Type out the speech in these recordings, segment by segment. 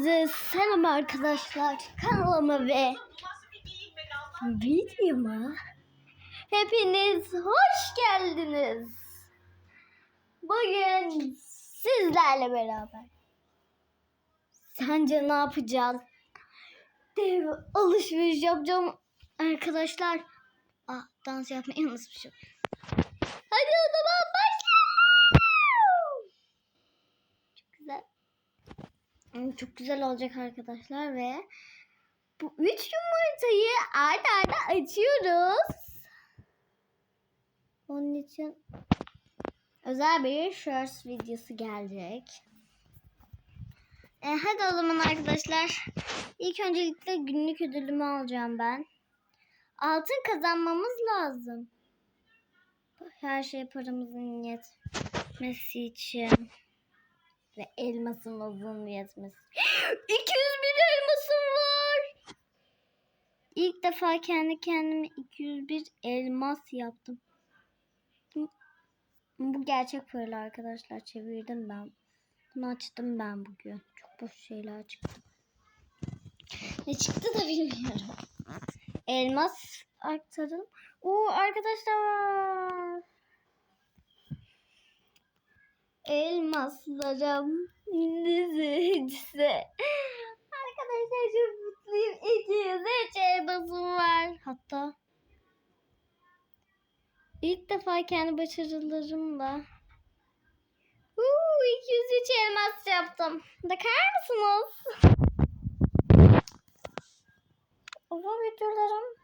Hepinize selam arkadaşlar. Kanalıma ve videoma hepiniz hoş geldiniz. Bugün sizlerle beraber sence ne yapacağız? Dev alışveriş yapacağım arkadaşlar. Ah dans yapmayı unutmuşum. Hadi o zaman başlayalım. Çok güzel. Çok güzel olacak arkadaşlar ve bu üç yumurtayı arda arda açıyoruz. Onun için özel bir shorts videosu gelecek. E, hadi o zaman arkadaşlar. İlk öncelikle günlük ödülümü alacağım ben. Altın kazanmamız lazım. Her şey paramızın yetmesi için ve elmasımızın yetmesi. 200 bin elmasım var. İlk defa kendi kendime 201 elmas yaptım. Bu gerçek paralı arkadaşlar. Çevirdim ben. Bunu açtım ben bugün. Çok boş şeyler çıktı. Ne çıktı da bilmiyorum. Elmas aktarım. Oo arkadaşlar. Elmaslarım size. Arkadaşlar çok mutluyum. 203 elmasım var. Hatta ilk defa kendi başarılarımla Uuu 203 elmas yaptım. Bakar mısınız? Uzun videolarım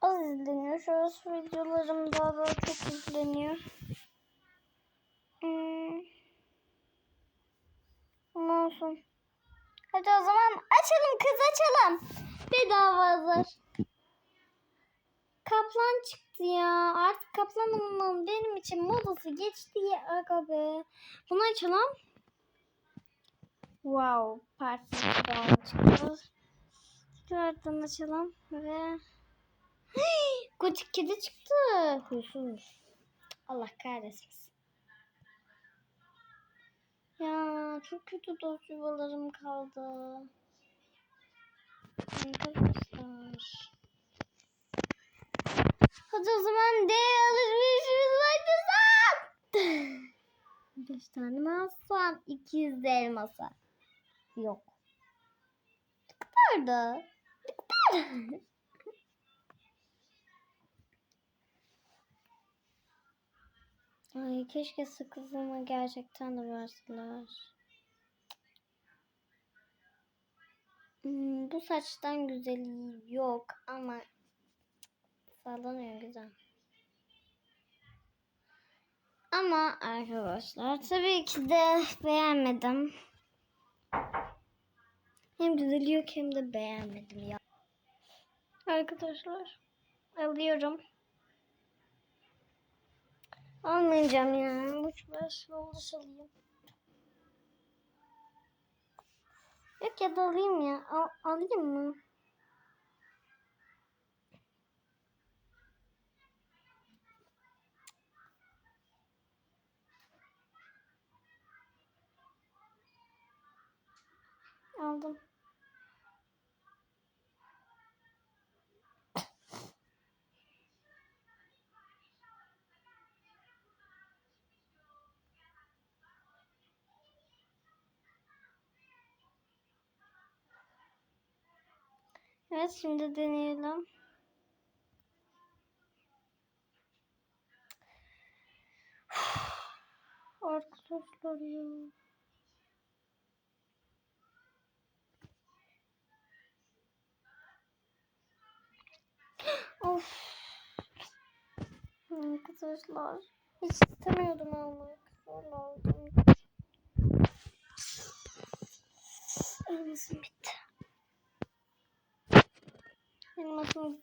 az izleniyor. Şurası videolarım daha böyle çok izleniyor. Hmm. Ne olsun. Hadi o zaman açalım kız açalım. Bedava hazır. Kaplan çıktı ya. Artık kaplanımın benim için modası geçti ya aga be. Bunu açalım. Wow. Bedava çıktı. Tekrardan açalım ve Küçük kedi çıktı. Allah kahretsin. Ya çok kötü dost yuvalarım kaldı. Arkadaşlar. Hadi o zaman D alışverişimiz başlasın. Beş tane mi alsam? 200 de elmasa. Yok. Ne kadar da? Ne kadar? Ay keşke sakızımı gerçekten de verseler. Hmm, bu saçtan güzeli yok ama sallanıyor güzel. Ama arkadaşlar tabii ki de beğenmedim. Hem güzeli yok hem de beğenmedim ya. Arkadaşlar alıyorum. Almayacağım ya. Boş ver. Yoldaş alayım. Yok ya da alayım ya. Al, alayım mı? Aldım. Evet şimdi deneyelim. Arkadaşlar ya. of. Arkadaşlar. Hiç istemiyordum almak. Zorla aldım. Elmasım bitti. Elmasım.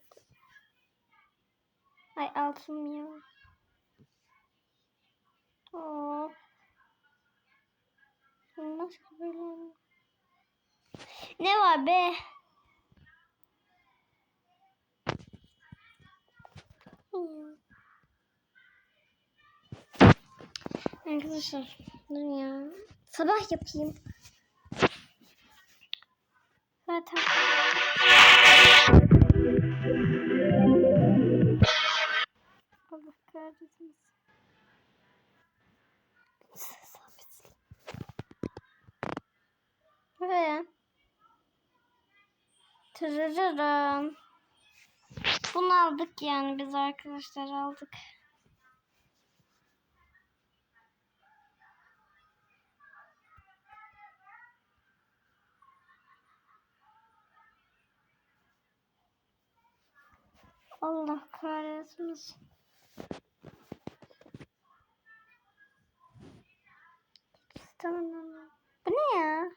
Ay altın ya. Olmaz ki böyle. Ne var be? Arkadaşlar dur ya. Sabah yapayım. Zaten. Allah kahretsin. Buraya. Tırırırım. Bunu aldık yani biz arkadaşlar aldık. Allah kahretsin. Tamam. Bu ne ya?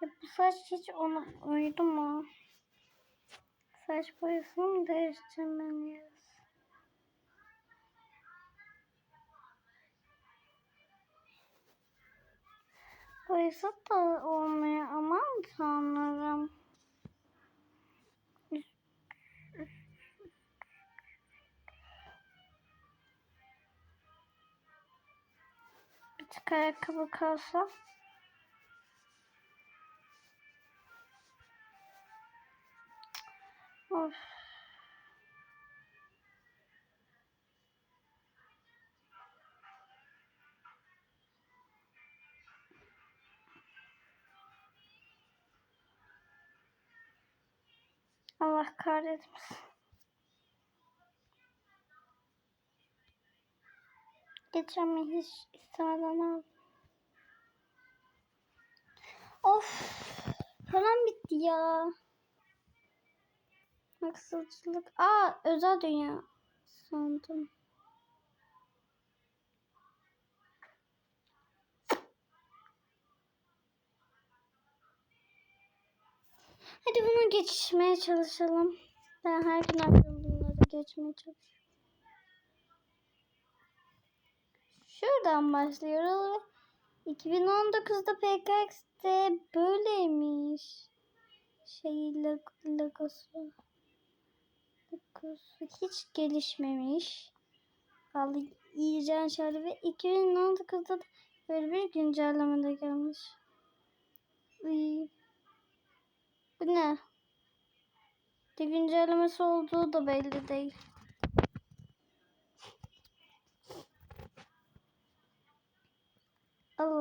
ya bu saç hiç ona uydu mu? Saç boyasını mı değiştirmeliyiz? Boyası da olmuyor aman tanrım. Tık ayakkabı kalsa. Of. Allah kahretmesin. Geçen hiç istemeden. Of. Param bitti ya. Haksızlık. Aa özel dünya sandım. Hadi bunu geçmeye çalışalım. Ben her gün akşam bunları geçmeye çalışıyorum. Şuradan başlıyoruz. 2019'da PKX'de böyleymiş. Şey logosu. Logosu hiç gelişmemiş. Vallahi iyice şöyle ve 2019'da da böyle bir güncelleme de gelmiş. Bu ne? Bir güncellemesi olduğu da belli değil.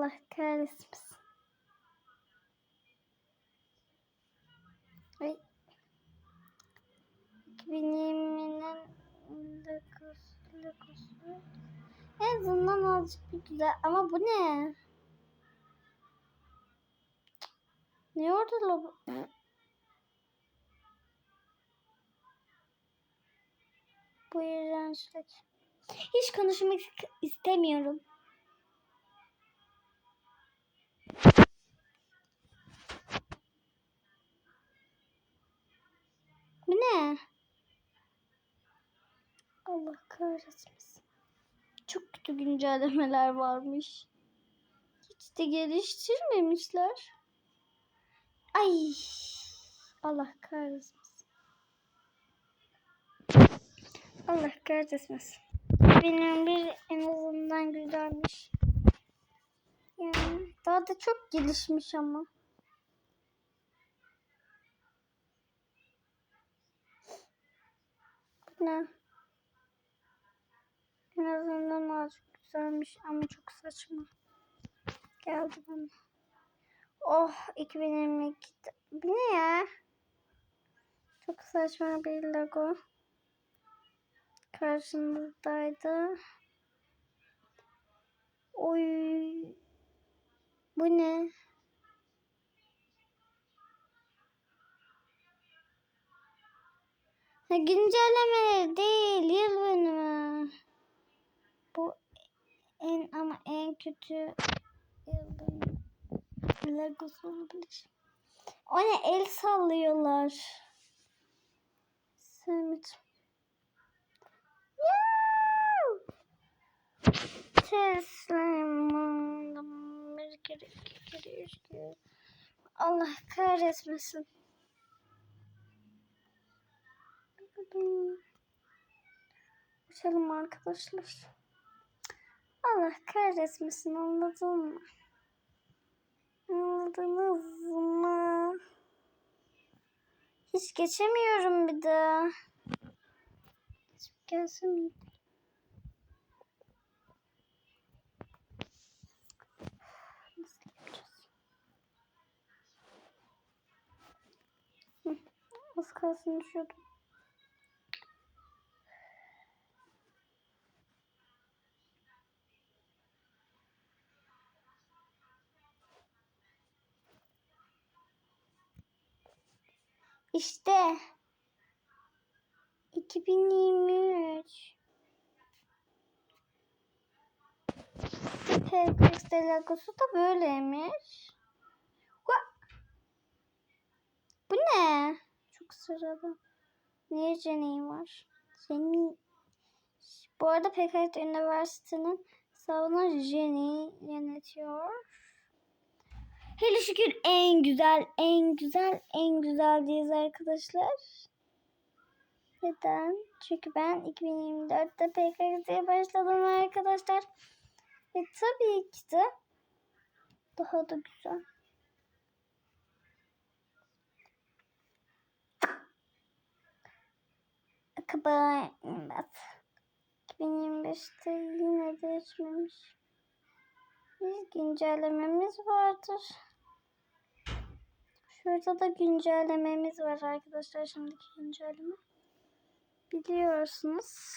Allah kahretsin. Ay. 2020'nin logosu, logosu. En azından azıcık bir güzel. Ama bu ne? Ne orada logo? Bu iğrençlik. Hiç konuşmak istemiyorum. Bu ne? Allah kahretmesin. Çok kötü güncellemeler varmış. Hiç de geliştirmemişler. Ay. Allah kahretmesin. Allah kahretmesin. Benim bir en azından güzelmiş. Yani daha da çok gelişmiş ama. Ne? En azından azıcık güzelmiş ama çok saçma. Geldi bana. Oh 2022'de. Bu ne ya? Çok saçma bir logo. Karşımızdaydı. Oy. Bu ne? Ha, güncellemeleri değil, yıl dönümü. Bu en ama en kötü yıl dönümü. Legos olabilir. O ne el sallıyorlar. Sevmedim. Teslim. Allah kahretmesin. Uçalım arkadaşlar. Allah kahretmesin anladın mı? Anladınız mı? Hiç geçemiyorum bir de. Geçip Gelsin mi? Az kalsın düşüyordum. İşte 2023 PKX logosu da böyleymiş. Bu ne? Çok sıradan. Niye Jenny var? Jenny. Bu arada PKX Üniversitesi'nin hesabını Jenny yönetiyor. Hele şükür en güzel, en güzel, en güzeldeyiz arkadaşlar. Neden? Çünkü ben 2024'te PKX'ye başladım arkadaşlar. Ve tabii ki de daha da güzel. Akaba evet. 2025'te yine değişmemiş. Bir güncellememiz vardır. Şurada da güncellememiz var arkadaşlar. Şimdiki güncelleme. Biliyorsunuz.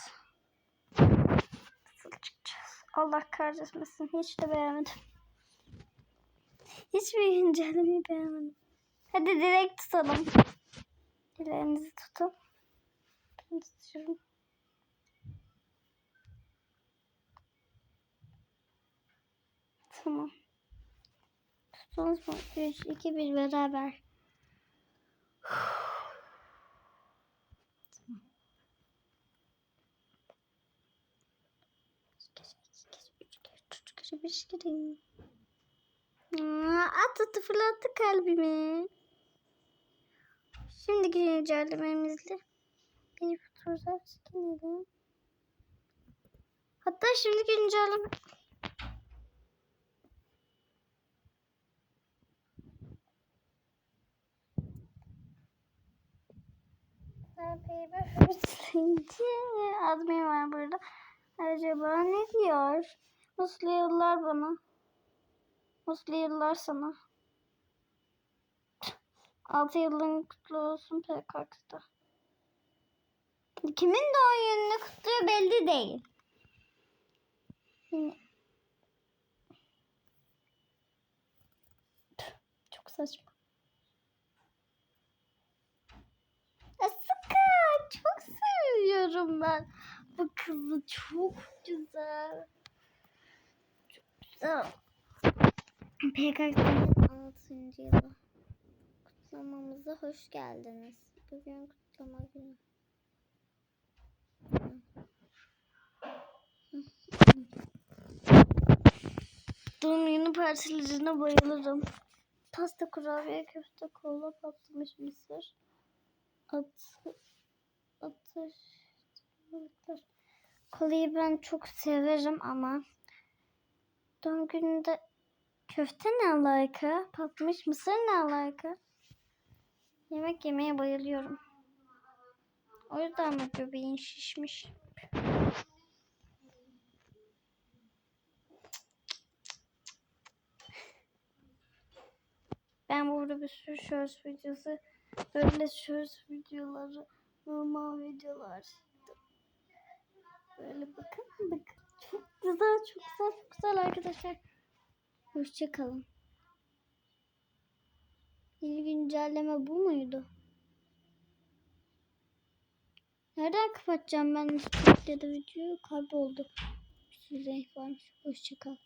Nasıl çıkacağız? Allah kahretmesin. Hiç de beğenmedim. Hiçbir güncellemeyi beğenmedim. Hadi direkt tutalım. Ellerinizi tutun. Ben tutuyorum. Tamam. Tuttunuz mu? 3, 2, 1 beraber. Tamam. Bir kere, At atı fırlattı kalbimi. Şimdi güncellememizle bir fotoğraf skinledim. Hatta şimdi güncelleme admin var burada. Acaba ne diyor? Mutlu yıllar bana. Mutlu yıllar sana. 6 yılın kutlu olsun PKK'da. Kimin doğum gününü kutluyor belli değil. Çok saçma. Asuka çok seviyorum ben. Bu kızı çok güzel. Çok güzel. PKK'nın 6. yılı. Kutlamamıza hoş geldiniz. Bugün kutlama günü. Doğum günü partilerine bayılırım. Pasta, kurabiye, köfte, kola, patlamış mısır. At, atış, balıklar. Kolayı ben çok severim ama doğum gününde köfte ne alaka? Patlamış mısır ne alaka? Yemek yemeye bayılıyorum. O yüzden mi göbeğin şişmiş? Ben burada bir sürü shorts videosu, böyle shorts videoları, normal videolar. Böyle bakın, bakın. Çok güzel, çok güzel, çok güzel arkadaşlar. Hoşçakalın. Yeni güncelleme bu muydu? Nereden kapatacağım ben Türkiye'de videoyu? Kayboldu. Bir sürü renk varmış. Hoşçakal.